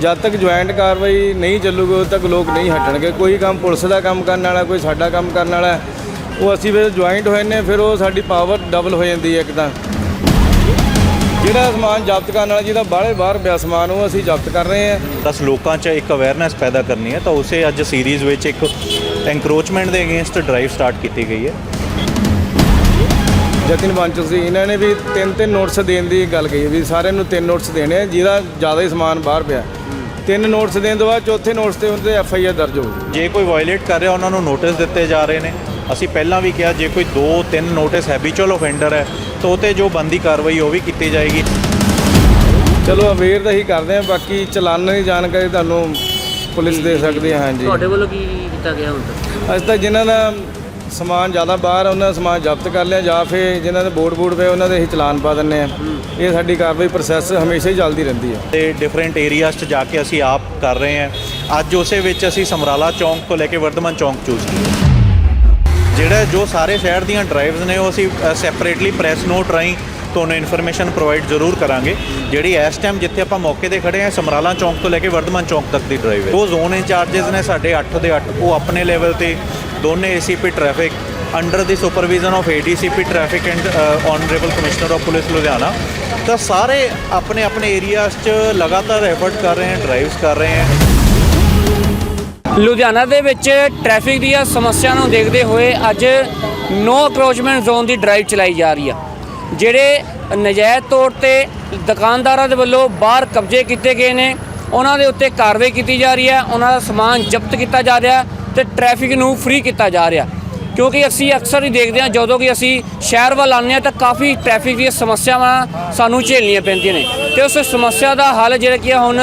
ਜਦ ਤੱਕ ਜੁਆਇੰਟ ਕਾਰਵਾਈ ਨਹੀਂ ਚੱਲੂਗੀ ਉਦੋਂ ਤੱਕ ਲੋਕ ਨਹੀਂ ਹਟਣਗੇ। ਕੋਈ ਕੰਮ ਪੁਲਿਸ ਦਾ ਕੰਮ ਕਰਨ ਵਾਲਾ ਕੋਈ ਸਾਡਾ ਕੰਮ ਕਰਨ ਵਾਲਾ ਉਹ ਅਸੀਂ ਫਿਰ ਜੁਆਇੰਟ ਹੋਏ ਨੇ ਫਿਰ ਉਹ ਸਾਡੀ ਪਾਵਰ ਡਬਲ ਹੋ ਜਾਂਦੀ ਹੈ ਇੱਕ ਤਾਂ। ਜਿਹੜਾ ਸਮਾਨ ਜ਼ਬਤ ਕਰਨ ਵਾਲਾ ਜਿਹਦਾ ਬਾਹਲੇ ਬਾਹਰ ਪਿਆ ਸਮਾਨ ਉਹ ਅਸੀਂ ਜ਼ਬਤ ਕਰ ਰਹੇ ਹਾਂ। ਦਸ ਲੋਕਾਂ 'ਚ ਇੱਕ ਅਵੇਅਰਨੈਸ ਪੈਦਾ ਕਰਨੀ ਹੈ ਤਾਂ ਉਸੇ ਅੱਜ ਸੀਰੀਜ਼ ਵਿੱਚ ਇੱਕ ਐਨਕਰੋਚਮੈਂਟ ਦੇ ਅਗੇਂਸਟ ਡਰਾਈਵ ਸਟਾਰਟ ਕੀਤੀ ਗਈ ਹੈ। ਜਤਿਨ ਬਾਂਚਲ ਸੀ ਇਹਨਾਂ ਨੇ ਵੀ ਤਿੰਨ ਤਿੰਨ ਨੋਟਸ ਦੇਣ ਦੀ ਗੱਲ ਕਹੀ ਹੈ ਵੀ ਸਾਰਿਆਂ ਨੂੰ ਤਿੰਨ ਨੋਟਸ ਦੇਣੇ ਜਿਹਦਾ ਜ਼ਿਆਦਾ ਹੀ ਸਮਾਨ ਬਾਹਰ ਪਿਆ। ਤਿੰਨ ਨੋਟਸ ਦੇਣ ਤੋਂ ਬਾਅਦ ਚੌਥੇ ਨੋਟਸ ਤੇ ਉਹਦੇ ਐਫ ਆਈ ਆਰ ਦਰਜ ਹੋਊਗੀ ਜੇ ਕੋਈ ਵਾਇਲੇਟ ਕਰ ਰਿਹਾ ਉਹਨਾਂ ਨੂੰ ਨੋਟਿਸ ਦਿੱਤੇ ਜਾ ਰਹੇ ਨੇ। ਅਸੀਂ ਪਹਿਲਾਂ ਵੀ ਕਿਹਾ ਜੇ ਕੋਈ 2-3 ਨੋਟਿਸ ਹੈਬਿਚੁਅਲ ਆਫੈਂਡਰ ਹੈ ਤਾਂ ਉਹ 'ਤੇ ਜੋ ਬੰਦੀ ਕਾਰਵਾਈ ਉਹ ਵੀ ਕੀਤੀ ਜਾਏਗੀ। ਚਲੋ ਅਵੇਅਰ ਤਾਂ ਹੀ ਕਰਦੇ ਆ ਬਾਕੀ ਚਲਾਨ ਦੀ ਜਾਣਕਾਰੀ ਤੁਹਾਨੂੰ ਪੁਲਿਸ ਦੇ ਸਕਦੀ ਹੈ ਹਾਂਜੀ। ਤੁਹਾਡੇ ਵੱਲੋਂ ਕੀ ਕੀਤਾ ਗਿਆ ਹੁਣ ਤੱਕ? ਅੱਜ ਤੱਕ ਜਿਨ੍ਹਾਂ ਦਾ ਸਮਾਨ ਜ਼ਿਆਦਾ ਬਾਹਰ ਆ, ਉਹਨਾਂ ਦਾ ਸਮਾਨ ਜ਼ਬਤ ਕਰ ਲਿਆ ਜਾਂ ਫਿਰ ਜਿਨ੍ਹਾਂ ਦੇ ਬੋਰਡ ਬੋਰਡ ਪਏ ਉਹਨਾਂ ਦੇ ਅਸੀਂ ਚਲਾਨ ਪਾ ਦਿੰਨੇ ਆ ਇਹ ਸਾਡੀ ਕਾਰਵਾਈ ਪ੍ਰੋਸੈਸ ਹਮੇਸ਼ਾ ਹੀ ਚੱਲਦੀ ਰਹਿੰਦੀ ਹੈ। ਤੇ ਡਿਫਰੈਂਟ ਏਰੀਆਜ਼ 'ਚ ਜਾ ਕੇ ਅਸੀਂ ਆਪ ਕਰ ਰਹੇ ਹਾਂ। ਅੱਜ ਉਸੇ ਵਿੱਚ ਅਸੀਂ ਸਮਰਾਲਾ ਚੌਂਕ ਤੋਂ ਲੈ ਕੇ ਵਰਧਮਾਨ ਚੌਂਕ ਚੂਜ਼ ਕੀਤਾ। ਜਿਹੜਾ ਜੋ ਸਾਰੇ ਸ਼ਹਿਰ ਦੀਆਂ ਡਰਾਈਵਸ ਨੇ ਉਹ ਅਸੀਂ ਸੈਪਰੇਟਲੀ ਪ੍ਰੈਸ ਨੋਟ ਰਾਹੀਂ ਤੁਹਾਨੂੰ ਇਨਫੋਰਮੇਸ਼ਨ ਪ੍ਰੋਵਾਈਡ ਜ਼ਰੂਰ ਕਰਾਂਗੇ। ਜਿਹੜੀ ਇਸ ਟਾਈਮ ਜਿੱਥੇ ਆਪਾਂ ਮੌਕੇ ਤੇ ਖੜੇ ਹਾਂ ਸਮਰਾਲਾ ਚੌਂਕ ਤੋਂ ਲੈ ਕੇ ਵਰਧਮਾਨ ਚੌਂਕ ਤੱਕ ਦੀ ਡਰਾਈਵ ਹੈ ਉਹ ਜ਼ੋਨ ਇੰਚਾਰजेस ਨੇ ਸਾਡੇ 8 ਦੇ 8 ਉਹ ਆਪਣੇ ਲੈਵਲ ਤੇ ਦੋਨੇ ACP traffic under the supervision of ADCP traffic and honourable commissioner of police Ludhiana ਤਾਂ ਸਾਰੇ ਆਪਣੇ ਆਪਣੇ ਏਰੀਆਜ਼ 'ਚ ਲਗਾਤਾਰ ਐਫਰਟ ਕਰ ਰਹੇ ਹਨ ਡਰਾਈਵਸ ਕਰ ਰਹੇ ਹਨ। ਲੁਧਿਆਣਾ ਦੇ ਵਿੱਚ ਟ੍ਰੈਫਿਕ ਦੀਆਂ ਸਮੱਸਿਆ ਨੂੰ ਦੇਖਦੇ ਹੋਏ ਅੱਜ ਨੋ ਅਕਰੋਚਮੈਂਟ ਜ਼ੋਨ ਦੀ ਡਰਾਈਵ ਚਲਾਈ ਜਾ ਰਹੀ ਆ। ਜਿਹੜੇ ਨਜਾਇਜ਼ ਤੌਰ ਤੇ ਦੁਕਾਨਦਾਰਾਂ ਦੇ ਵੱਲੋਂ ਬਾਹਰ ਕਬਜ਼ੇ ਕੀਤੇ ਗਏ ਨੇ, ਉਹਨਾਂ ਦੇ ਉੱਤੇ ਕਾਰਵਾਈ ਕੀਤੀ ਜਾ ਰਹੀ ਹੈ, ਉਹਨਾਂ ਦਾ ਸਮਾਨ ਜ਼ਬਤ ਕੀਤਾ ਜਾ ਰਿਹਾ ਤੇ ਟ੍ਰੈਫਿਕ ਨੂੰ ਫ੍ਰੀ ਕੀਤਾ ਜਾ ਰਿਹਾ। ਕਿਉਂਕਿ ਅਸੀਂ ਅਕਸਰ ਹੀ ਦੇਖਦੇ ਹਾਂ, ਜਦੋਂ ਕਿ ਅਸੀਂ ਸ਼ਹਿਰ ਵੱਲ ਆਉਂਦੇ ਹਾਂ ਤਾਂ ਕਾਫੀ ਟ੍ਰੈਫਿਕ ਦੀਆਂ ਸਮੱਸਿਆਵਾਂ ਸਾਨੂੰ ਝੇਲਣੀਆਂ ਪੈਂਦੀਆਂ ਨੇ ਤੇ ਉਸ ਸਮੱਸਿਆ ਦਾ ਹੱਲ ਜਿਹੜਾ ਕੀ ਹੈ ਹੁਣ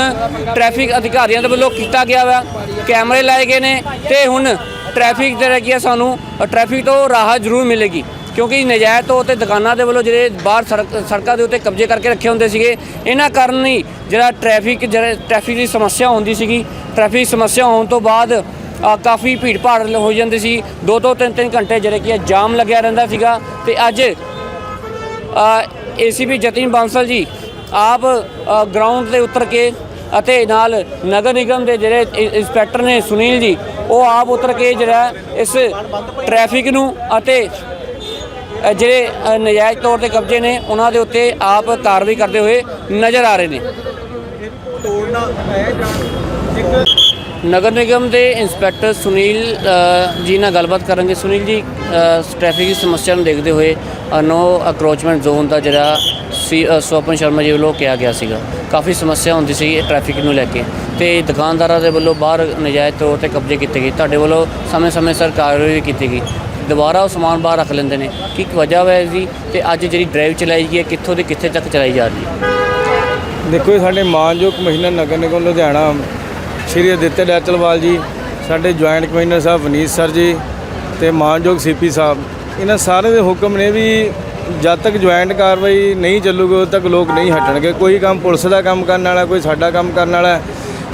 ਟ੍ਰੈਫਿਕ ਅਧਿਕਾਰੀਆਂ ਦੇ ਵੱਲੋਂ ਕੀਤਾ ਗਿਆ ਵਾ, ਕੈਮਰੇ ਲਾਏ ਗਏ ਨੇ ਤੇ ਹੁਣ ਟ੍ਰੈਫਿਕ ਜਿਹੜਾ ਕੀ ਹੈ ਸਾਨੂੰ ਟ੍ਰੈਫਿਕ ਤੋਂ ਰਾਹਤ ਜ਼ਰੂਰ ਮਿਲੇਗੀ। ਕਿਉਂਕਿ ਨਜਾਇਜ਼ ਤੌਰ ਤੇ ਦੁਕਾਨਾਂ ਦੇ ਵੱਲੋਂ ਜਿਹੜੇ ਬਾਹਰ ਸੜਕ ਸੜਕਾਂ ਦੇ ਉੱਤੇ ਕਬਜ਼ੇ ਕਰਕੇ ਰੱਖੇ ਹੁੰਦੇ ਸੀਗੇ, ਇਹਨਾਂ ਕਾਰਨ ਹੀ ਜਿਹੜਾ ਟ੍ਰੈਫਿਕ ਜਿਹੜਾ ਟ੍ਰੈਫਿਕ ਦੀ ਸਮੱਸਿਆ ਹੁੰਦੀ ਸੀਗੀ। ਟ੍ਰੈਫਿਕ ਸਮੱਸਿਆ ਹੋਣ ਤੋਂ ਬਾਅਦ ਕਾਫੀ ਭੀੜ ਭਾੜ ਹੋ ਜਾਂਦੀ ਸੀ। ਦੋ ਦੋ ਤਿੰਨ ਤਿੰਨ ਘੰਟੇ ਜਿਹੜੇ ਕਿ ਜਾਮ ਲੱਗਿਆ ਰਹਿੰਦਾ ਸੀਗਾ। ਤੇ ਅੱਜ ਏਸੀਪੀ ਜਤਿਨ ਬਾਂਸਲ ਜੀ ਆਪ ਗਰਾਊਂਡ ਤੇ ਉਤਰ ਕੇ ਅਤੇ ਨਾਲ ਨਗਰ ਨਿਗਮ ਦੇ ਜਿਹੜੇ ਇੰਸਪੈਕਟਰ ਨੇ ਸੁਨੀਲ ਜੀ, ਉਹ ਆਪ ਉਤਰ ਕੇ ਜਿਹੜਾ ਇਸ ਟ੍ਰੈਫਿਕ ਨੂੰ ਅਤੇ ਜਿਹੜੇ ਅ, ਨਜਾਇਜ਼ ਤੌਰ ਤੇ ਕਬਜ਼ੇ ਨੇ ਉਹਨਾਂ ਦੇ ਉੱਤੇ ਆਪ ਕਾਰਵਾਈ ਕਰਦੇ ਹੋਏ ਨਜ਼ਰ ਆ ਰਹੇ ਨੇ। ਨਗਰ ਨਿਗਮ ਦੇ ਇੰਸਪੈਕਟਰ ਸੁਨੀਲ ਜੀ ਨਾਲ ਗੱਲਬਾਤ ਕਰਾਂਗੇ। ਸੁਨੀਲ ਜੀ ਅ, ਟ੍ਰੈਫਿਕ ਦੀ ਸਮੱਸਿਆ ਨੂੰ ਦੇਖਦੇ ਹੋਏ ਨੋ ਅਕਰੋਚਮੈਂਟ ਜ਼ੋਨ ਦਾ ਜਿਹੜਾ ਸੀ ਅ, ਸੋਪਨ ਸ਼ਰਮਾ ਜੀ ਵੱਲੋਂ ਕਿਹਾ ਗਿਆ ਸੀਗਾ। ਕਾਫੀ ਸਮੱਸਿਆ ਹੁੰਦੀ ਸੀ ਟ੍ਰੈਫਿਕ ਨੂੰ ਲੈ ਕੇ। ਤੇ ਦੁਕਾਨਦਾਰਾਂ ਦੇ ਵੱਲੋਂ ਬਾਹਰ ਨਜਾਇਜ਼ ਤੌਰ ਤੇ ਕਬਜ਼ੇ ਕੀਤੇ ਗਏ। ਤੁਹਾਡੇ ਵੱਲੋਂ ਸਮੇਂ-ਸਮੇਂ ਸਿਰ ਕਾਰਵਾਈ ਵੀ ਕੀਤੀ ਗਈ। ਦੁਬਾਰਾ ਉਹ ਸਮਾਨ ਬਾਹਰ ਰੱਖ ਲੈਂਦੇ ਨੇ। ਕੀ ਵਜ੍ਹਾ ਹੈ ਜੀ ਤੇ ਅੱਜ ਜਿਹੜੀ ਡਰਾਈਵ ਚਲਾਈ ਗਈ ਹੈ, ਕਿੱਥੋਂ ਦੇ ਕਿੱਥੇ ਤੱਕ ਚਲਾਈ ਜਾ ਰਹੀ ਹੈ? ਦੇਖੋ ਇਹ ਸਾਡੇ ਮਾਨਯੋਗ ਕਮਿਸ਼ਨਰ ਨਗਰ ਨਿਗਮ ਲੁਧਿਆਣਾ, ਸ਼੍ਰੀ ਅਦਿੱਤਿਆ ਡੈਚਲਵਾਲ ਜੀ, ਸਾਡੇ joint commissioner sahib Vaneet sir ji, ਤੇ ਮਾਨਯੋਗ ਸੀਪੀ ਸਾਹਿਬ, ਇਹਨਾਂ ਸਾਰੇ ਦੇ ਹੁਕਮ ਨੇ ਵੀ ਜਦ ਤੱਕ ਜੁਆਇੰਟ ਕਾਰਵਾਈ ਨਹੀਂ ਚੱਲੂਗੀ, ਉਦੋਂ ਤੱਕ ਲੋਕ ਨਹੀਂ ਹਟਣਗੇ। ਕੋਈ ਕੰਮ ਪੁਲਿਸ ਦਾ ਕੰਮ ਕਰਨ ਵਾਲਾ, ਕੋਈ ਸਾਡਾ ਕੰਮ ਕਰਨ ਵਾਲਾ,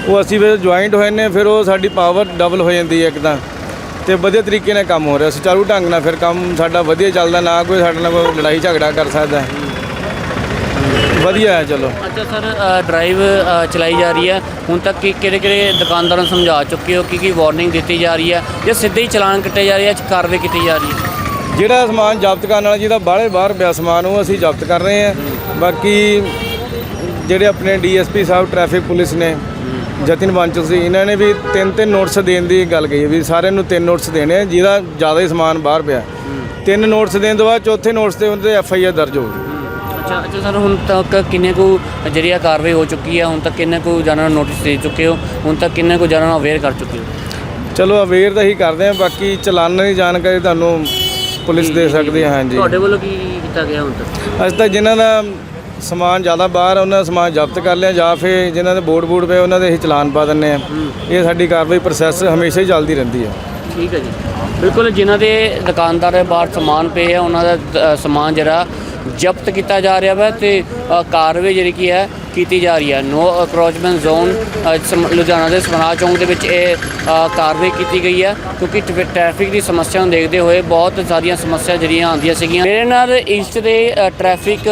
ਉਹ ਅਸੀਂ ਫਿਰ ਜੁਆਇੰਟ ਹੋਏ ਨੇ, ਫਿਰ ਉਹ ਸਾਡੀ ਪਾਵਰ ਡਬਲ ਹੋ ਜਾਂਦੀ ਹੈ ਇੱਕ ਤਾਂ। ਤੇ ਵਧੀਆ ਤਰੀਕੇ ਨਾਲ ਕੰਮ ਹੋ ਰਿਹਾ ਸੁਚਾਰੂ ਢੰਗ ਨਾਲ ਫਿਰ ਕੰਮ ਸਾਡਾ ਵਧੀਆ ਚੱਲਦਾ ਨਾ ਕੋਈ ਸਾਡੇ ਨਾਲ ਕੋਈ ਲੜਾਈ ਝਗੜਾ ਕਰ ਸਕਦਾ। ਹੈ। ਵਧੀਆ ਹੈ ਚਲੋ। ਅੱਛਾ ਸਰ ਡਰਾਈਵ ਚਲਾਈ ਜਾ ਰਹੀ ਹੈ। ਹੁਣ ਤੱਕ ਕਿ ਕਿਹੜੇ ਕਿਹੜੇ ਦੁਕਾਨਦਾਰਾਂ ਨੂੰ ਸਮਝਾ ਚੁੱਕੇ ਹੋ? ਕੀ ਕੀ ਵਾਰਨਿੰਗ ਦਿੱਤੀ ਜਾ ਰਹੀ ਹੈ? ਜਾਂ ਸਿੱਧੇ ਹੀ ਚਲਾਨ ਕੱਟੇ ਜਾ ਰਹੇ ਆ ਕਾਰਵਾਈ ਕੀਤੀ ਜਾ ਰਹੀ ਹੈ? ਜਿਹੜਾ ਸਮਾਨ ਜ਼ਬਤ ਕਰਨ ਵਾਲਾ ਜਿਹਦਾ ਬਾਹਲੇ ਬਾਹਰ ਪਿਆ ਸਮਾਨ ਉਹ ਅਸੀਂ ਜ਼ਬਤ ਕਰ ਰਹੇ ਹਾਂ। ਬਾਕੀ ਜਿਹੜੇ ਆਪਣੇ ਡੀਐਸਪੀ ਸਾਹਿਬ ਟ੍ਰੈਫਿਕ ਪੁਲਿਸ ਨੇ ਜਤਿਨ ਬਾਂਚਲ ਸੀ ਇਹਨਾਂ ਨੇ ਵੀ ਤਿੰਨ ਤਿੰਨ ਨੋਟਸ ਦੇਣ ਦੀ ਗੱਲ ਕਹੀ ਹੈ ਵੀ ਸਾਰਿਆਂ ਨੂੰ ਤਿੰਨ ਨੋਟਸ ਦੇਣੇ ਆ ਜਿਹਦਾ ਜ਼ਿਆਦਾ ਹੀ ਸਮਾਨ ਬਾਹਰ ਪਿਆ। ਤਿੰਨ ਨੋਟਸ ਦੇਣ ਤੋਂ ਬਾਅਦ ਚੌਥੇ ਨੋਟਸ ਤੇ ਉਹਦੇ ਐਫ ਆਈ ਆਰ ਦਰਜ ਹੋਊਗੀ ਅੱਛਾ ਅੱਛਾ ਸਰ ਹੁਣ ਤੱਕ ਕਿੰਨੇ ਕੁ ਜਿਹੜੀ ਆ ਕਾਰਵਾਈ ਹੋ ਚੁੱਕੀ ਹੈ ਹੁਣ ਤੱਕ ਕਿੰਨੇ ਕੁ ਜਨਾਂ ਨੂੰ ਨੋਟਿਸ ਦੇ ਚੁੱਕੇ ਹੋ ਹੁਣ ਤੱਕ ਕਿੰਨੇ ਕੁ ਜਨਾਂ ਨੂੰ ਅਵੇਅਰ ਕਰ ਚੁੱਕੇ ਹੋ? ਚਲੋ ਅਵੇਅਰ ਤਾਂ ਹੀ ਕਰਦੇ ਆ ਬਾਕੀ ਚਲਾਨ ਦੀ ਜਾਣਕਾਰੀ ਤੁਹਾਨੂੰ ਪੁਲਿਸ ਦੇ ਸਕਦੀ ਹੈ ਹਾਂਜੀ। ਤੁਹਾਡੇ ਵੱਲੋਂ ਕੀ ਕੀਤਾ ਗਿਆ ਹੁਣ ਤੱਕ? ਅੱਜ ਤੱਕ ਜਿਨ੍ਹਾਂ ਦਾ ਸਮਾਨ ਜ਼ਿਆਦਾ ਬਾਹਰ ਉਹਨਾਂ ਦਾ ਸਮਾਨ ਜ਼ਬਤ ਕਰ ਲਿਆ ਜਾਂ ਫਿਰ ਜਿਨ੍ਹਾਂ ਦੇ ਬੋਰਡ ਬੋਰਡ ਪਏ ਉਹਨਾਂ ਦੇ ਅਸੀਂ ਚਲਾਨ ਪਾ ਦਿੰਨੇ ਆ। ਇਹ ਸਾਡੀ ਕਾਰਵਾਈ ਪ੍ਰੋਸੈਸ ਹਮੇਸ਼ਾ ਹੀ ਚੱਲਦੀ ਰਹਿੰਦੀ ਹੈ ਠੀਕ ਹੈ ਜੀ। ਬਿਲਕੁਲ ਜਿਨ੍ਹਾਂ ਦੇ ਦੁਕਾਨਦਾਰ ਦੇ ਬਾਹਰ ਸਮਾਨ ਪਏ ਆ ਉਹਨਾਂ ਦਾ ਸਮਾਨ ਜਿਹੜਾ ਜ਼ਬਤ ਕੀਤਾ ਜਾ ਰਿਹਾ ਵਾ ਤੇ ਕਾਰਵਾਈ ਜਿਹੜੀ ਕੀ ਹੈ ਕੀਤੀ ਜਾ ਰਹੀ ਹੈ। ਨੋ ਅਕਰੋਚਮੈਂਟ ਜ਼ੋਨ ਲੁਧਿਆਣਾ ਦੇ ਸਮਰਾ ਚੌਂਕ ਦੇ ਵਿੱਚ ਇਹ ਕਾਰਵਾਈ ਕੀਤੀ ਗਈ ਹੈ ਕਿਉਂਕਿ ਟ੍ਰੈ- ਟ੍ਰੈਫਿਕ ਦੀ ਸਮੱਸਿਆ ਨੂੰ ਦੇਖਦੇ ਹੋਏ ਬਹੁਤ ਸਾਰੀਆਂ ਸਮੱਸਿਆ ਜਿਹੜੀਆਂ ਆਉਂਦੀਆਂ ਸੀਗੀਆਂ। ਮੇਰੇ ਨਾਲ ਈਸਟ ਦੇ ਅ, ਟ੍ਰੈਫਿਕ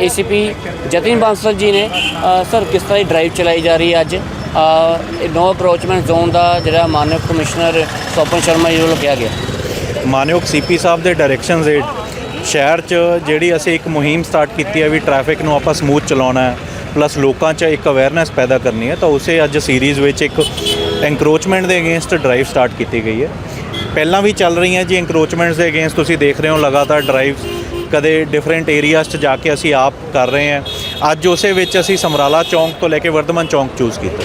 ਏਸੀਪੀ ਜਤਿਨ ਬਾਂਸਲ ਜੀ ਨੇ। ਸਰ ਕਿਸ ਤਰ੍ਹਾਂ ਦੀ ਡਰਾਈਵ ਚਲਾਈ ਜਾ ਰਹੀ ਹੈ ਅੱਜ? ਨੋ ਅਪਰੋਚਮੈਂਟ ਜ਼ੋਨ ਦਾ ਜਿਹੜਾ ਮਾਨਯੋਗ ਕਮਿਸ਼ਨਰ ਸੋਪਨ ਸ਼ਰਮਾ ਜੀ ਵੱਲੋਂ ਕਿਹਾ ਗਿਆ। ਮਾਨਯੋਗ ਸੀਪੀ ਸਾਹਿਬ ਦੇ ਡਾਇਰੈਕਸ਼ਨਸ ਹੇਠ ਸ਼ਹਿਰ 'ਚ ਜਿਹੜੀ ਅਸੀਂ ਇੱਕ ਮੁਹਿੰਮ ਸਟਾਰਟ ਕੀਤੀ ਹੈ ਵੀ ਟ੍ਰੈਫਿਕ ਨੂੰ ਆਪਾਂ ਸਮੂਥ ਚਲਾਉਣਾ ਹੈ। ਪਲੱਸ ਲੋਕਾਂ 'ਚ ਇੱਕ ਅਵੇਅਰਨੈਸ ਪੈਦਾ ਕਰਨੀ ਹੈ ਤਾਂ ਉਸੇ ਅੱਜ ਸੀਰੀਜ਼ ਵਿੱਚ ਇੱਕ ਐਨਕਰੋਚਮੈਂਟ ਦੇ ਅਗੇਂਸਟ ਡਰਾਈਵ ਸਟਾਰਟ ਕੀਤੀ ਗਈ ਹੈ। ਪਹਿਲਾਂ ਵੀ ਚੱਲ ਰਹੀਆਂ ਜੀ ਐਨਕਰੋਚਮੈਂਟਸ ਦੇ ਅਗੇਂਸਟ ਤੁਸੀਂ ਦੇਖ ਰਹੇ ਹੋ ਲਗਾਤਾਰ ਡਰਾਈਵਸ ਕਦੇ ਡਿਫਰੈਂਟ ਏਰੀਆਜ਼ 'ਚ ਜਾ ਕੇ ਅਸੀਂ ਆਪ ਕਰ ਰਹੇ ਹਾਂ। ਅੱਜ ਉਸੇ ਵਿੱਚ ਅਸੀਂ ਸਮਰਾਲਾ ਚੌਂਕ ਤੋਂ ਲੈ ਕੇ ਵਰਧਮਾਨ ਚੌਂਕ ਚੂਜ਼ ਕੀਤਾ।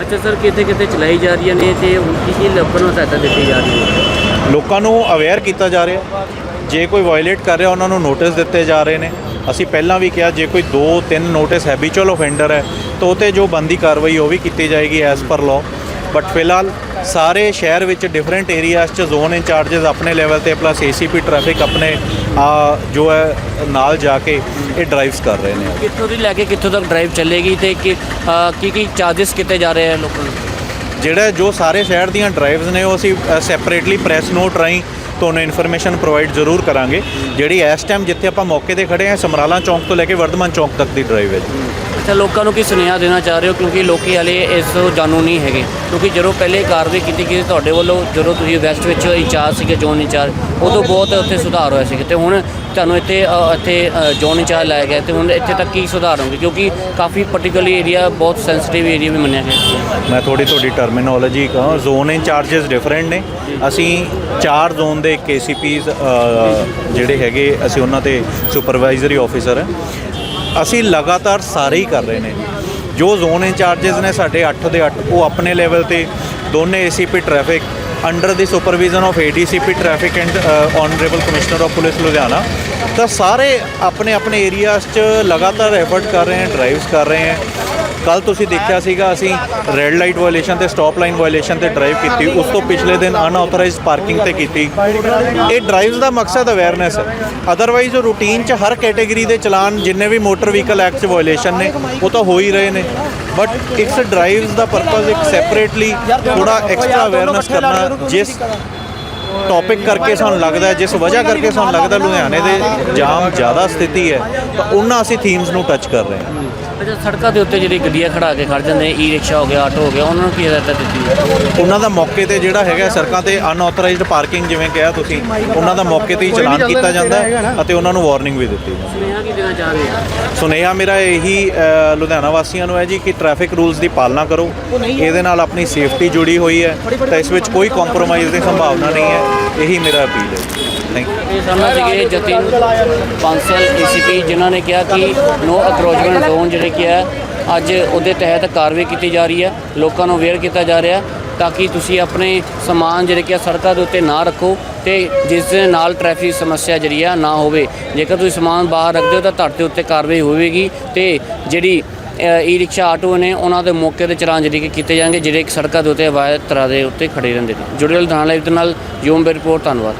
ਅੱਛਾ ਸਰ ਕਿਤੇ ਕਿਤੇ ਚਲਾਈ ਜਾ ਰਹੀਆਂ ਨੇ ਤੇ ਹੁਣ ਕੀ ਕੀ ਲੋਕਾਂ ਨੂੰ ਸਹਾਇਤਾ ਦਿੱਤੀ ਜਾ ਰਹੀ ਹੈ? ਲੋਕਾਂ ਨੂੰ ਅਵੇਅਰ ਕੀਤਾ ਜਾ ਰਿਹਾ। ਜੇ ਕੋਈ ਵਾਇਲੇਟ ਕਰ ਰਿਹਾ ਉਹਨਾਂ ਨੂੰ ਨੋਟਿਸ ਦਿੱਤੇ ਜਾ ਰਹੇ ਨੇ। ਅਸੀਂ ਪਹਿਲਾਂ ਵੀ ਕਿਹਾ ਜੇ ਕੋਈ 2 3 ਨੋਟਿਸ ਹੈਬਿਚੁਅਲ ਆਫੈਂਡਰ ਹੈ ਤਾਂ ਉਹਤੇ ਜੋ ਬੰਦੀ ਕਾਰਵਾਈ ਉਹ ਵੀ ਕੀਤੀ ਜਾਏਗੀ ਐਸ ਪਰ ਲਾਅ ਬਟ ਫਿਲਹਾਲ ਸਾਰੇ ਸ਼ਹਿਰ ਵਿੱਚ ਡਿਫਰੈਂਟ ਏਰੀਆਜ਼ 'ਚ ਜ਼ੋਨ ਇੰਚਾਰजेस ਆਪਣੇ ਲੈਵਲ ਤੇ ਪਲੱਸ ਏਸੀਪੀ ਟ੍ਰੈਫਿਕ ਆਪਣੇ ਆ ਜੋ ਹੈ ਨਾਲ ਜਾ ਕੇ ਇਹ ਡਰਾਈਵਸ ਕਰ ਰਹੇ ਨੇ। ਕਿੱਥੋਂ ਦੀ ਲੈ ਕੇ ਕਿੱਥੋਂ ਤੱਕ ਡਰਾਈਵ ਚੱਲੇਗੀ ਤੇ ਕੀ ਕੀ ਚਾਰजेस ਕਿਤੇ ਜਾ ਰਹੇ ਹਨ ਲੋਕਾਂ ਨੂੰ? ਜਿਹੜਾ ਜੋ ਸਾਰੇ ਸ਼ਹਿਰ ਦੀਆਂ ਡਰਾਈਵਸ ਨੇ ਉਹ ਅਸੀਂ ਸੈਪਰੇਟਲੀ ਪ੍ਰੈਸ ਨੋਟ ਰਾਈ ਤੁਹਾਨੂੰ ਇਨਫੋਰਮੇਸ਼ਨ ਪ੍ਰੋਵਾਈਡ ਜ਼ਰੂਰ ਕਰਾਂਗੇ। ਜਿਹੜੀ ਇਸ ਟਾਈਮ ਜਿੱਥੇ ਆਪਾਂ ਮੌਕੇ ਤੇ ਖੜੇ ਹਾਂ, ਸਮਰਾਲਾ ਚੌਂਕ ਤੋਂ ਲੈ ਕੇ ਵਰਧਮਾਨ ਚੌਂਕ ਤੱਕ ਦੀ ਡਰਾਈਵ ਹੈ ਜੀ। ਅੱਛਾ ਲੋਕਾਂ ਨੂੰ ਕੀ ਸੁਨੇਹਾ ਦੇਣਾ ਚਾਹ ਰਹੇ ਹੋ? ਕਿਉਂਕਿ ਲੋਕੀ ਹਲੇ ਇਸ ਜਾਣੂ ਨਹੀਂ ਹੈਗੇ। ਕਿਉਂਕਿ ਜਦੋਂ ਪਹਿਲੇ ਕਾਰਵਾਈ ਕੀਤੀ ਗਈ ਤੁਹਾਡੇ ਵੱਲੋਂ ਜਦੋਂ ਤੁਸੀਂ ਵੈਸਟ ਵਿੱਚ ਇੰਚਾਰਜ ਸੀਗੇ ਜ਼ੋਨ ਇੰਚਾਰਜ ਉਦੋਂ ਬਹੁਤ ਉੱਥੇ ਸੁਧਾਰ ਹੋਇਆ ਸੀ ਤੇ ਹੁਣ ਤੁਹਾਨੂੰ ਇੱਥੇ ਅ, ਇੱਥੇ ਅ, ਜ਼ੋਨ ਇੰਚਾਰਜ ਲਾਇਆ ਗਿਆ। ਤੇ ਹੁਣ ਇੱਥੇ ਤੱਕ ਕੀ ਸੁਧਾਰ ਹੋਣਗੇ? ਕਿਉਂਕਿ ਕਾਫੀ ਪਾਰਟਿਕੂਲਰ ਏਰੀਆ ਬਹੁਤ ਸੈਂਸਿਟਿਵ ਏਰੀਆ ਵੀ ਮੰਨਿਆ ਗਿਆ। ਮੈਂ ਥੋੜੀ ਤੁਹਾਡੀ ਟਰਮੀਨੋਲੋਜੀ ਕਹਾਂ ਜ਼ੋਨ ਇੰਚਾਰजेस ਡਿਫਰੈਂਟ ਨੇ। ਅਸੀਂ ਚਾਰ ਜ਼ੋਨ ਦੇ ਕੇਸੀਪੀਜ਼ ਜਿਹੜੇ ਹੈਗੇ ਅਸੀਂ ਉਹਨਾਂ ਤੇ ਸੁਪਰਵਾਈਜ਼ਰੀ ਆਫੀਸਰ ਹੈ। ਅਸੀਂ ਲਗਾਤਾਰ ਸਾਰੇ ਹੀ ਕਰ ਰਹੇ ਨੇ। ਜੋ ਜ਼ੋਨ ਇੰਚਾਰजेस ਨੇ ਸਾਡੇ 8 ਦੇ 8 ਉਹ ਆਪਣੇ ਲੈਵਲ ਤੇ ਦੋਨੇ ACP traffic under the supervision of ADCP traffic and honourable commissioner of police Ludhiana ਤਾਂ ਸਾਰੇ ਆਪਣੇ ਆਪਣੇ ਏਰੀਆਜ਼ 'ਚ ਲਗਾਤਾਰ ਐਫਰਟ ਕਰ ਰਹੇ ਹਨ ਡਰਾਈਵਸ ਕਰ ਰਹੇ ਹਨ ਕੱਲ ਤੁਸੀਂ ਦੇਖਿਆ ਸੀਗਾ, ਅਸੀਂ ਰੈੱਡ ਲਾਈਟ ਵਾਇਲੇਸ਼ਨ ਤੇ ਸਟਾਪ ਲਾਈਨ ਵਾਇਲੇਸ਼ਨ ਤੇ ਡਰਾਈਵ ਕੀਤੀ। ਉਸ ਤੋਂ ਪਿਛਲੇ ਦਿਨ ਅਨਆਥੋਰਾਈਜ਼ਡ ਪਾਰਕਿੰਗ ਤੇ ਕੀਤੀ। ਇਹ ਡਰਾਈਵਸ ਦਾ ਮਕਸਦ ਅਵੇਅਰਨੈਸ ਹੈ। ਅਦਰਵਾਈਜ਼ ਰੂਟੀਨ 'ਚ ਹਰ ਕੈਟਾਗਰੀ ਦੇ ਚਲਾਨ ਜਿੰਨੇ ਵੀ ਮੋਟਰ ਵਹੀਕਲ ਐਕਟ 'ਚ ਵਾਇਲੇਸ਼ਨ ਨੇ, ਉਹ ਤਾਂ ਹੋ ਹੀ ਰਹੇ ਨੇ। ਬਟ ਇਸ ਡਰਾਈਵਸ ਦਾ ਪਰਪਸ ਇੱਕ ਸੈਪਰੇਟਲੀ ਥੋੜਾ ਐਕਸਟਰਾ ਅਵੇਅਰਨੈਸ ਕਰਨਾ, ਜਿਸ ਟੌਪਿਕ ਕਰਕੇ ਸਾਨੂੰ ਲੱਗਦਾ ਜਿਸ ਵਜ੍ਹਾ ਕਰਕੇ ਸਾਨੂੰ ਲੱਗਦਾ ਲੁਧਿਆਣੇ ਦੇ ਜਾਮ ਜ਼ਿਆਦਾ ਸਥਿਤੀ ਹੈ ਤਾਂ ਉਹਨਾਂ ਅਸੀਂ ਥੀਮਸ ਨੂੰ ਟੱਚ ਕਰ ਰਹੇ ਹਾਂ। ਅੱਛਾ ਸੜਕਾਂ ਦੇ ਉੱਤੇ ਜਿਹੜੀ ਗੱਡੀਆਂ ਖੜਾ ਕੇ ਖੜ ਜਾਂਦੇ ਈ ਰਿਕਸ਼ਾ ਹੋ ਗਿਆ ਆਟੋ ਹੋ ਗਿਆ ਉਹਨਾਂ ਨੂੰ ਕੀ ਹਦਾਇਤਾਂ ਦਿੱਤੀ ਹੈ? ਉਹਨਾਂ ਦਾ ਮੌਕੇ ਤੇ ਜਿਹੜਾ ਹੈਗਾ ਸੜਕਾਂ ਤੇ ਅਨਆਥੋਰਾਈਜ਼ਡ ਪਾਰਕਿੰਗ ਜਿਵੇਂ ਕਿਹਾ ਤੁਸੀਂ ਉਹਨਾਂ ਦਾ ਮੌਕੇ ਤੇ ਹੀ ਚਲਾਨ ਕੀਤਾ ਜਾਂਦਾ ਹੈ ਅਤੇ ਉਹਨਾਂ ਨੂੰ ਵਾਰਨਿੰਗ ਵੀ ਦਿੱਤੀ ਜਾਂਦੀ ਹੈ। ਸੁਨੇਹਾ ਕੀ ਦੇਣਾ ਚਾਹ ਰਹੇ ਆ? ਸੁਨੇਹਾ ਮੇਰਾ ਇਹੀ ਲੁਧਿਆਣਾ ਵਾਸੀਆਂ ਨੂੰ ਹੈ ਜੀ ਕਿ ਟ੍ਰੈਫਿਕ ਰੂਲਸ ਦੀ ਪਾਲਣਾ ਕਰੋ। ਇਹਦੇ ਨਾਲ ਆਪਣੀ ਸੇਫਟੀ ਜੁੜੀ ਹੋਈ ਹੈ। ਤਾਂ ਇਸ ਵਿੱਚ ਕੋਈ ਕੰਪਰੋਮਾਈਜ਼ ਦੀ ਸੰਭਾਵਨਾ ਨਹੀਂ ਹੈ। ਇਹੀ ਮੇਰਾ ਅਪੀਲ ਹੈ ਥੈਂਕ ਯੂ ਇਹ ਸਾਹਮਣੇ ਸੀਗੇ ਜਤਿਨ ਬਾਂਸਲ ਏਸੀਪੀ ਜਿਨ੍ਹਾਂ ਨੇ ਕਿਹਾ ਕਿ ਨੋ ਅਕਰੋਚਮੈਂਟ ਜ਼ੋਨ ਜਿਹੜੇ ਕਿ ਹੈ ਅੱਜ ਉਹਦੇ ਤਹਿਤ ਕਾਰਵਾਈ ਕੀਤੀ ਜਾ ਰਹੀ ਹੈ ਲੋਕਾਂ ਨੂੰ ਅਵੇਅਰ ਕੀਤਾ ਜਾ ਰਿਹਾ, ਤਾਂ ਕਿ ਤੁਸੀਂ ਆਪਣੇ ਸਮਾਨ ਜਿਹੜੇ ਕਿ ਆ ਸੜਕਾਂ ਦੇ ਉੱਤੇ ਨਾ ਰੱਖੋ ਤੇ ਜਿਸ ਦੇ ਨਾਲ ਟ੍ਰੈਫਿਕ ਸਮੱਸਿਆ ਜਿਹੜੀ ਆ ਨਾ ਹੋਵੇ। ਜੇਕਰ ਤੁਸੀਂ ਸਮਾਨ ਬਾਹਰ ਰੱਖਦੇ ਹੋ ਤਾਂ ਤੁਹਾਡੇ ਉੱਤੇ ਕਾਰਵਾਈ ਹੋਵੇਗੀ ਤੇ ਜਿਹੜੀ ਈ ਰਿਕਸ਼ਾ ਆਟੋ ਨੇ ਉਹਨਾਂ ਦੇ ਮੌਕੇ ਤੇ ਚਲਾਨ ਜਿਹੜੀ ਕਿ ਕੀਤੇ ਜਾਣਗੇ, ਜਿਹੜੇ ਕਿ ਸੜਕਾਂ ਦੇ ਉੱਤੇ ਅਵਾਇਦ ਤਰ੍ਹਾਂ ਦੇ ਉੱਤੇ ਖੜੇ ਰਹਿੰਦੇ ਨੇ। ਜੁੜੇ ਹੋਏ ਲੁਧਿਆਣਾ ਲਾਈਵ ਦੇ ਨਾਲ, ਯੂਮ ਰਿਪੋਰਟ, ਧੰਨਵਾਦ।